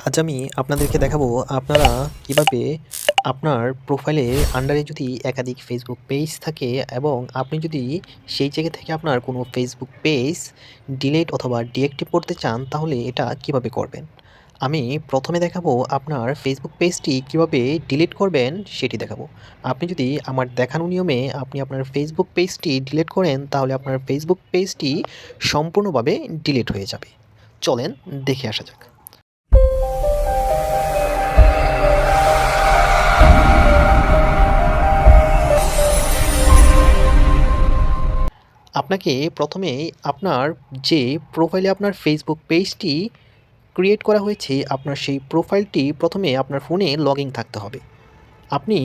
আজ আমি আপনাদেরকে দেখাবো আপনারা কীভাবে আপনার প্রোফাইলের আন্ডারে যদি একাধিক ফেসবুক পেজ থাকে এবং আপনি যদি সেই জায়গা থেকে আপনার কোনো ফেসবুক পেজ ডিলিট অথবা ডিঅ্যাক্টিভ করতে চান, তাহলে এটা কীভাবে করবেন? আমি প্রথমে দেখাবো আপনার ফেসবুক পেজটি কীভাবে ডিলিট করবেন, সেটি দেখাবো। আপনি যদি আমার দেখানো নিয়মে আপনি আপনার ফেসবুক পেজটি ডিলিট করেন, তাহলে আপনার ফেসবুক পেজটি সম্পূর্ণভাবে ডিলিট হয়ে যাবে। চলেন দেখে আসা যাক। আপনাকে প্রথমে আপনার যে প্রোফাইলে আপনার ফেসবুক পেজটি ক্রিয়েট করা হয়েছে, আপনার সেই প্রোফাইলটি প্রথমে আপনার ফোনে লগ থাকতে হবে। আপনি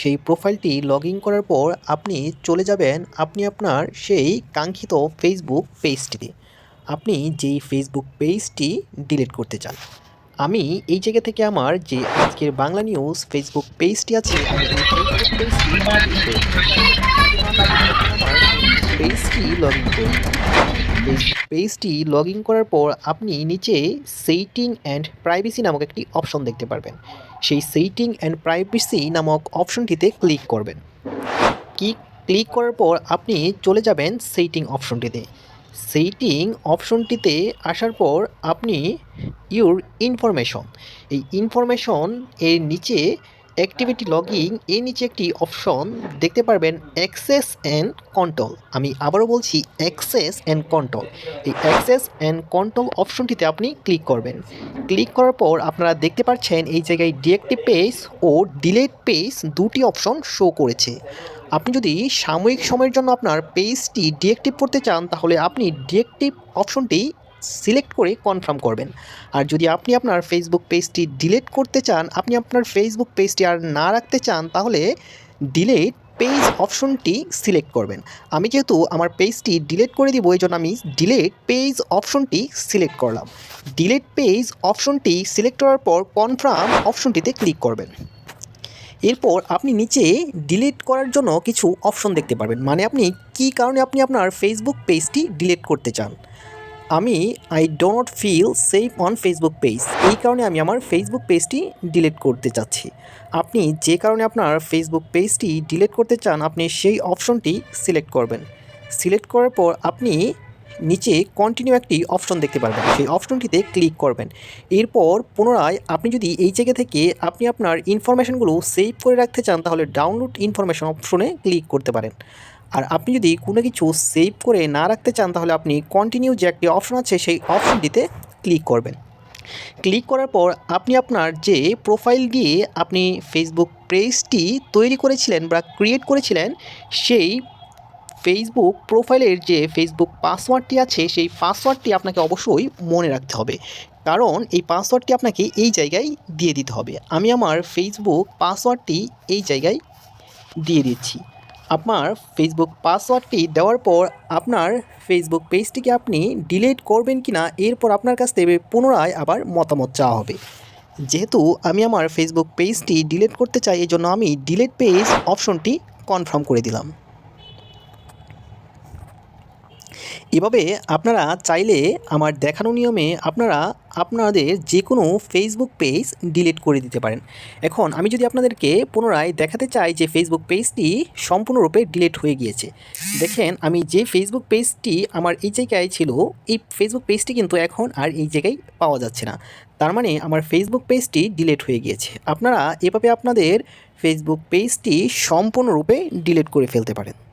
সেই প্রোফাইলটি লগ করার পর আপনি চলে যাবেন আপনি আপনার সেই কাঙ্ক্ষিত ফেসবুক পেজটিতে আপনি যেই ফেসবুক পেজটি ডিলিট করতে চান। আমি এই জায়গা থেকে আমার যে আজকের বাংলা নিউজ ফেসবুক পেজটি আছে, আমি ফেসবুক পেজটি। পেজটি লগ ইন করুন। পেজটি লগ ইন করার পর আপনি নিচে সেইটিং অ্যান্ড প্রাইভেসি নামক একটি অপশন দেখতে পারবেন। সেই সেইটিং অ্যান্ড প্রাইভেসি নামক অপশনটিতে ক্লিক করবেন। কি ক্লিক করার পর আপনি চলে যাবেন সেইটিং অপশনটিতে সেইটিং অপশনটিতে আসার পর আপনি ইউর ইনফরমেশন এই ইনফরমেশন এর নিচে অ্যাক্টিভিটি লগিং এর নিচে একটি অপশন দেখতে পারবেন অ্যাক্সেস অ্যান্ড কন্ট্রোল আমি আবারও বলছি অ্যাক্সেস অ্যান্ড কন্ট্রোল এই অ্যাক্সেস অ্যান্ড কন্ট্রোল অপশনটিতে আপনি ক্লিক করবেন। ক্লিক করার পর আপনারা দেখতে পাচ্ছেন এই জায়গায় ডিএক্টিভ পেজ ও ডিলেট পেজ দুটি অপশন শো করেছে। আপনি যদি সাময়িক সময়ের জন্য আপনার পেজটি ডিএক্টিভ করতে চান, তাহলে আপনি ডিএক্টিভ অপশনটি সিলেক্ট করে কনফার্ম করবেন। আর যদি আপনি আপনার ফেসবুক পেজটি ডিলিট করতে চান, আপনি আপনার ফেসবুক পেজটি আর না রাখতে চান, তাহলে ডিলিট পেজ অপশনটি সিলেক্ট করবেন। আমি যেহেতু আমার পেজটি ডিলিট করে দিব এই জন্য আমি ডিলিট পেজ অপশনটি সিলেক্ট করলাম। ডিলিট পেজ অপশনটি সিলেক্ট করার পর কনফার্ম অপশনটিতে ক্লিক করবেন। এরপর আপনি নিচে ডিলিট করার জন্য কিছু অপশন দেখতে পারবেন। মানে আপনি কী কারণে আপনি আপনার ফেসবুক পেজটি ডিলিট করতে চান? আমি I don't feel safe on Facebook page এই কারণে আমি আমার ফেসবুক পেজটি ডিলিট করতে চাচ্ছি। আপনি যে কারণে আপনার ফেসবুক পেজটি ডিলিট করতে চান, আপনি সেই অপশনটি সিলেক্ট করবেন। সিলেক্ট করার পর আপনি নিচে কন্টিনিউ একটি অপশন দেখতে পারবেন। সেই অপশনটিতে ক্লিক করবেন। এরপর পুনরায় আপনি যদি এই জায়গা থেকে আপনি আপনার ইনফরমেশনগুলো সেভ করে রাখতে চান, তাহলে ডাউনলোড ইনফরমেশন অপশনে ক্লিক করতে পারেন। আর আপনি যদি কোনো কিছু সেভ করে না রাখতে চান, তাহলে আপনি কন্টিনিউ যে একটি অপশন আছে, সেই অপশনটিতে ক্লিক করবেন। ক্লিক করার পর আপনি আপনার যে প্রোফাইল দিয়ে আপনি ফেসবুক পেজটি তৈরি করেছিলেন বা ক্রিয়েট করেছিলেন, সেই ফেসবুক প্রোফাইলের যে ফেসবুক পাসওয়ার্ডটি আছে, সেই পাসওয়ার্ডটি আপনাকে অবশ্যই মনে রাখতে হবে। কারণ এই পাসওয়ার্ডটি আপনাকে এই জায়গায় দিয়ে দিতে হবে। আমি আমার ফেসবুক পাসওয়ার্ডটি এই জায়গায় দিয়ে দিচ্ছি। আপনার ফেসবুক পাসওয়ার্ডটি দেওয়ার পর আপনার ফেসবুক পেজটিকে আপনি ডিলিট করবেন কি না এরপর আপনার কাছ থেকে পুনরায় আবার মতামত চাওয়া হবে। যেহেতু আমি আমার ফেসবুক পেজটি ডিলিট করতে চাই এই জন্য আমি ডিলিট পেজ অপশনটি কনফার্ম করে দিলাম। এভাবে আপনারা চাইলে আমার দেখানো নিয়মে আপনারা আপনাদের যে কোনো ফেসবুক পেজ ডিলিট করে দিতে পারেন। এখন আমি যদি আপনাদেরকে পুনরায় দেখাতে চাই যে ফেসবুক পেজটি সম্পূর্ণরূপে ডিলিট হয়ে গিয়েছে। দেখেন, আমি যে ফেসবুক পেজটি আমার এই জায়গায় ছিল, এই ফেসবুক পেজটি কিন্তু এখন আর এই জায়গায় পাওয়া যাচ্ছে না। তার মানে আমার ফেসবুক পেজটি ডিলিট হয়ে গিয়েছে। আপনারা এভাবে আপনাদের ফেসবুক পেজটি সম্পূর্ণরূপে ডিলিট করে ফেলতে পারেন।